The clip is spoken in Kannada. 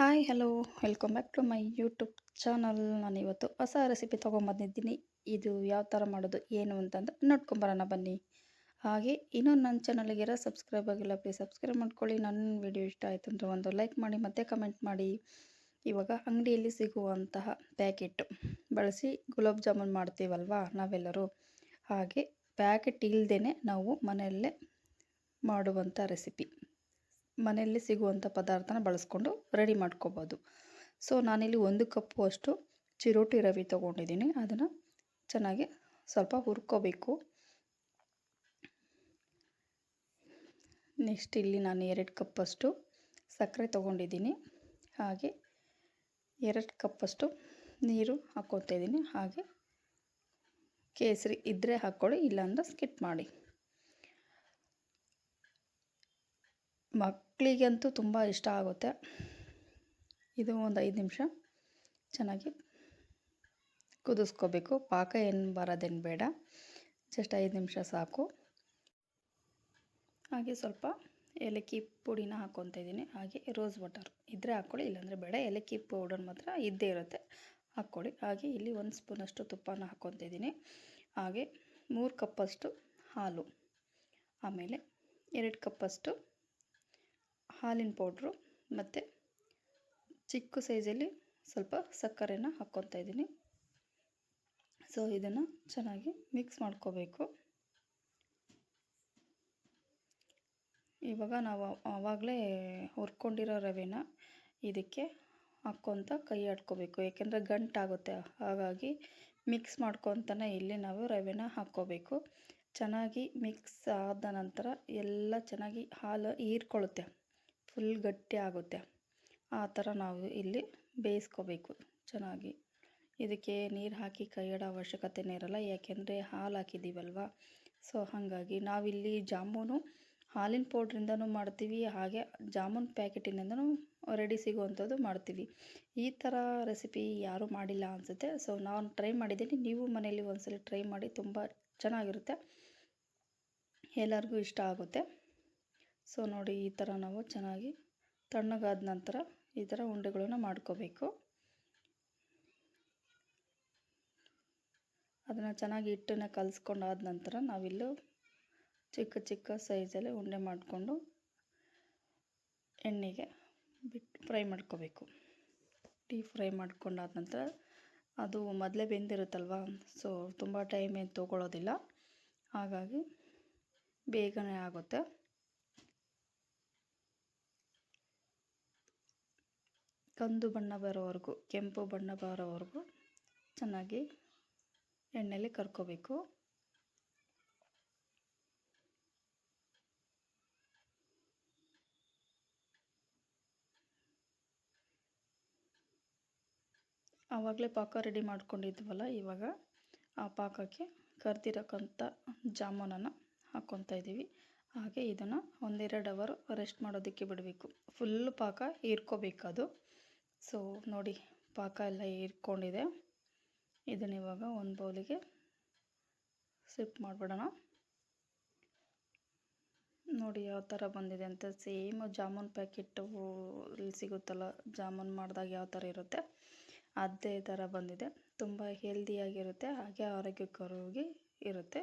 Hi hello welcome back to my YouTube channel ನಾನಿವತ್ತು ಹೊಸ ರೆಸಿಪಿ ತೊಗೊಂಬಂದಿದ್ದೀನಿ. ಇದು ಯಾವ ಥರ ಮಾಡೋದು, ಏನು ಅಂತಂದು ನೋಡ್ಕೊಂಬರೋಣ ಬನ್ನಿ. ಹಾಗೆ ಇನ್ನೊಂದು ನನ್ನ ಚಾನಲ್ಗಿರೋ ಸಬ್ಸ್ಕ್ರೈಬ್ ಆಗಿಲ್ಲ ಪ್ಲೀಸ್ ಸಬ್ಸ್ಕ್ರೈಬ್ ಮಾಡ್ಕೊಳ್ಳಿ. ನನ್ನ ವಿಡಿಯೋ ಇಷ್ಟ ಆಯಿತು ಅಂದರೆ ಒಂದು ಲೈಕ್ ಮಾಡಿ, ಮತ್ತೆ ಕಮೆಂಟ್ ಮಾಡಿ. ಇವಾಗ ಅಂಗಡಿಯಲ್ಲಿ ಸಿಗುವಂತಹ ಪ್ಯಾಕೆಟ್ ಬಳಸಿ ಗುಲಾಬ್ ಜಾಮೂನ್ ಮಾಡ್ತೀವಲ್ವಾ ನಾವೆಲ್ಲರೂ? ಹಾಗೆ ಪ್ಯಾಕೆಟ್ ಇಲ್ಲದೇ ನಾವು ಮನೆಯಲ್ಲೇ ಮಾಡುವಂಥ ರೆಸಿಪಿ ಮನೆಯಲ್ಲಿ ಸಿಗುವಂಥ ಪದಾರ್ಥನ ಬಳಸ್ಕೊಂಡು ರೆಡಿ ಮಾಡ್ಕೋಬೋದು. ಸೊ, ನಾನಿಲ್ಲಿ ಒಂದು ಕಪ್ಪು ಅಷ್ಟು ಚಿರೋಟಿ ರವೆ ತೊಗೊಂಡಿದ್ದೀನಿ. ಅದನ್ನು ಚೆನ್ನಾಗಿ ಸ್ವಲ್ಪ ಹುರ್ಕೋಬೇಕು. ನೆಕ್ಸ್ಟ್ ಇಲ್ಲಿ ನಾನು ಎರಡು ಕಪ್ಪಷ್ಟು ಸಕ್ಕರೆ ತೊಗೊಂಡಿದ್ದೀನಿ. ಹಾಗೆ ಎರಡು ಕಪ್ಪಷ್ಟು ನೀರು ಹಾಕ್ಕೊತಾ ಇದ್ದೀನಿ. ಹಾಗೆ ಕೇಸರಿ ಇದ್ದರೆ ಹಾಕ್ಕೊಳ್ಳಿ, ಇಲ್ಲಾಂದರೆ ಸ್ಕಿಪ್ ಮಾಡಿ. ಮಕ್ಕಳಿಗಂತೂ ತುಂಬ ಇಷ್ಟ ಆಗುತ್ತೆ. ಇದು ಒಂದು ಐದು ನಿಮಿಷ. ಚೆನ್ನಾಗಿ ಕುದಿಸ್ಕೋಬೇಕು. ಪಾಕ ಏನು ಬರೋದೇನು ಬೇಡ. ಜಸ್ಟ್ ಐದು ನಿಮಿಷ ಸಾಕು. ಹಾಗೆ ಸ್ವಲ್ಪ ಏಲಕ್ಕಿ ಪುಡಿನ ಹಾಕ್ಕೊತಾ ಇದ್ದೀನಿ. ಹಾಗೆ ರೋಸ್ ವಾಟರ್ ಇದ್ದರೆ ಹಾಕ್ಕೊಳ್ಳಿ, ಇಲ್ಲಾಂದರೆ ಬೇಡ. ಏಲಕ್ಕಿ ಪೌಡರ್ ಮಾತ್ರ ಇದ್ದೇ ಇರುತ್ತೆ. ಹಾಕ್ಕೊಳ್ಳಿ. ಹಾಗೆ ಇಲ್ಲಿ ಒಂದು ಸ್ಪೂನಷ್ಟು ತುಪ್ಪನ ಹಾಕ್ಕೊತಾ ಇದ್ದೀನಿ. ಹಾಗೆ ಮೂರು ಕಪ್ಪಷ್ಟು ಹಾಲು. ಆಮೇಲೆ ಎರಡು ಕಪ್ಪಷ್ಟು ಹಾಲಿನ ಪೌಡ್ರು ಮತ್ತು ಚಿಕ್ಕ ಸೈಜಲ್ಲಿ ಸ್ವಲ್ಪ ಸಕ್ಕರೆನ ಹಾಕ್ಕೊತಾ ಇದ್ದೀನಿ. ಸೊ ಇದನ್ನು ಚೆನ್ನಾಗಿ ಮಿಕ್ಸ್ ಮಾಡ್ಕೋಬೇಕು. ಇವಾಗ ನಾವು ಆವಾಗಲೇ ಹುರ್ಕೊಂಡಿರೋ ರವೆನ ಇದಕ್ಕೆ ಹಾಕ್ಕೊತ ಕೈ ಆಡ್ಕೋಬೇಕು. ಏಕೆಂದರೆ ಗಂಟಾಗುತ್ತೆ. ಹಾಗಾಗಿ ಮಿಕ್ಸ್ ಮಾಡ್ಕೊತಾನೆ ಇಲ್ಲಿ ನಾವು ರವೆನ ಹಾಕ್ಕೋಬೇಕು. ಚೆನ್ನಾಗಿ ಮಿಕ್ಸ್ ಆದ ನಂತರ ಎಲ್ಲ ಚೆನ್ನಾಗಿ ಹಾಲು ಹೀರ್ಕೊಳ್ಳುತ್ತೆ. ಫುಲ್ ಗಟ್ಟಿ ಆಗುತ್ತೆ. ಆ ಥರ ನಾವು ಇಲ್ಲಿ ಬೇಯಿಸ್ಕೋಬೇಕು ಚೆನ್ನಾಗಿ. ಇದಕ್ಕೆ ನೀರು ಹಾಕಿ ಕೈಯಡ ಅವಶ್ಯಕತೆನೇ ಇರಲ್ಲ, ಯಾಕೆಂದರೆ ಹಾಲು ಹಾಕಿದ್ದೀವಲ್ವ? ಸೊ, ಹಾಗಾಗಿ ನಾವಿಲ್ಲಿ ಜಾಮೂನು ಹಾಲಿನ ಪೌಡ್ರಿಂದನೂ ಮಾಡ್ತೀವಿ, ಹಾಗೆ ಜಾಮೂನ್ ಪ್ಯಾಕೆಟಿನಿಂದನೂ ರೆಡಿ ಸಿಗುವಂಥದ್ದು ಮಾಡ್ತೀವಿ. ಈ ಥರ ರೆಸಿಪಿ ಯಾರೂ ಮಾಡಿಲ್ಲ ಅನಿಸುತ್ತೆ. ಸೊ, ನಾನು ಟ್ರೈ ಮಾಡಿದ್ದೀನಿ. ನೀವು ಮನೆಯಲ್ಲಿ ಒಂದ್ಸಲ ಟ್ರೈ ಮಾಡಿ, ತುಂಬ ಚೆನ್ನಾಗಿರುತ್ತೆ. ಎಲ್ಲರಿಗೂ ಇಷ್ಟ ಆಗುತ್ತೆ. ಸೊ ನೋಡಿ ಈ ಥರ ನಾವು ಚೆನ್ನಾಗಿ ತಣ್ಣಗಾದ ನಂತರ ಈ ಥರ ಉಂಡೆಗಳನ್ನು ಮಾಡ್ಕೋಬೇಕು. ಅದನ್ನು ಚೆನ್ನಾಗಿ ಹಿಟ್ಟನ್ನು ಆದ ನಂತರ ನಾವಿಲ್ಲೂ ಚಿಕ್ಕ ಚಿಕ್ಕ ಸೈಜಲ್ಲಿ ಉಂಡೆ ಮಾಡಿಕೊಂಡು ಎಣ್ಣೆಗೆ ಬಿಟ್ಟು ಫ್ರೈ ಮಾಡ್ಕೋಬೇಕು. ಡೀಪ್ ಫ್ರೈ ಮಾಡ್ಕೊಂಡಾದ ನಂತರ ಅದು ಮೊದಲೇ ಬೆಂದಿರುತ್ತಲ್ವ? ಸೊ ತುಂಬ ಟೈಮ್ ಏನು ತೊಗೊಳ್ಳೋದಿಲ್ಲ ಹಾಗಾಗಿ ಬೇಗನೆ ಆಗುತ್ತೆ. ಕಂದು ಬಣ್ಣ ಬರೋವರೆಗೂ, ಕೆಂಪು ಬಣ್ಣ ಬರೋವರೆಗೂ ಚೆನ್ನಾಗಿ ಎಣ್ಣೆಯಲ್ಲಿ ಕರ್ಕೋಬೇಕು. ಆವಾಗಲೇ ಪಾಕ ರೆಡಿ ಮಾಡ್ಕೊಂಡಿದ್ವಲ್ಲ, ಇವಾಗ ಆ ಪಾಕಕ್ಕೆ ಕರ್ದಿರೋಕ್ಕಂಥ ಜಾಮೂನನ್ನು ಹಾಕ್ಕೊತಾ ಇದ್ದೀವಿ. ಹಾಗೆ ಇದನ್ನು ಒಂದೆರಡು ಅವರು ರೆಸ್ಟ್ ಮಾಡೋದಕ್ಕೆ ಬಿಡಬೇಕು. ಫುಲ್ ಪಾಕ ಹೀರ್ಕೋಬೇಕದು. ಸೊ, ನೋಡಿ, ಪಾಕ ಎಲ್ಲ ಹೀರ್ಕೊಂಡಿದೆ ಇದನ್ನು ಇವಾಗ ಒಂದು ಬೌಲಿಗೆ ಸಿಪ್ ಮಾಡಿಬಿಡೋಣ. ನೋಡಿ, ಯಾವ ಥರ ಬಂದಿದೆ ಅಂತ. ಸೇಮ್ ಜಾಮೂನ್ ಪ್ಯಾಕೆಟು ಸಿಗುತ್ತಲ್ಲ, ಜಾಮೂನ್ ಮಾಡಿದಾಗ ಯಾವ ಥರ ಇರುತ್ತೆ? ಅದೇ ಥರ ಬಂದಿದೆ. ತುಂಬ ಹೆಲ್ದಿಯಾಗಿರುತ್ತೆ ಹಾಗೆ ಆರೋಗ್ಯಕರವಾಗಿ ಇರುತ್ತೆ.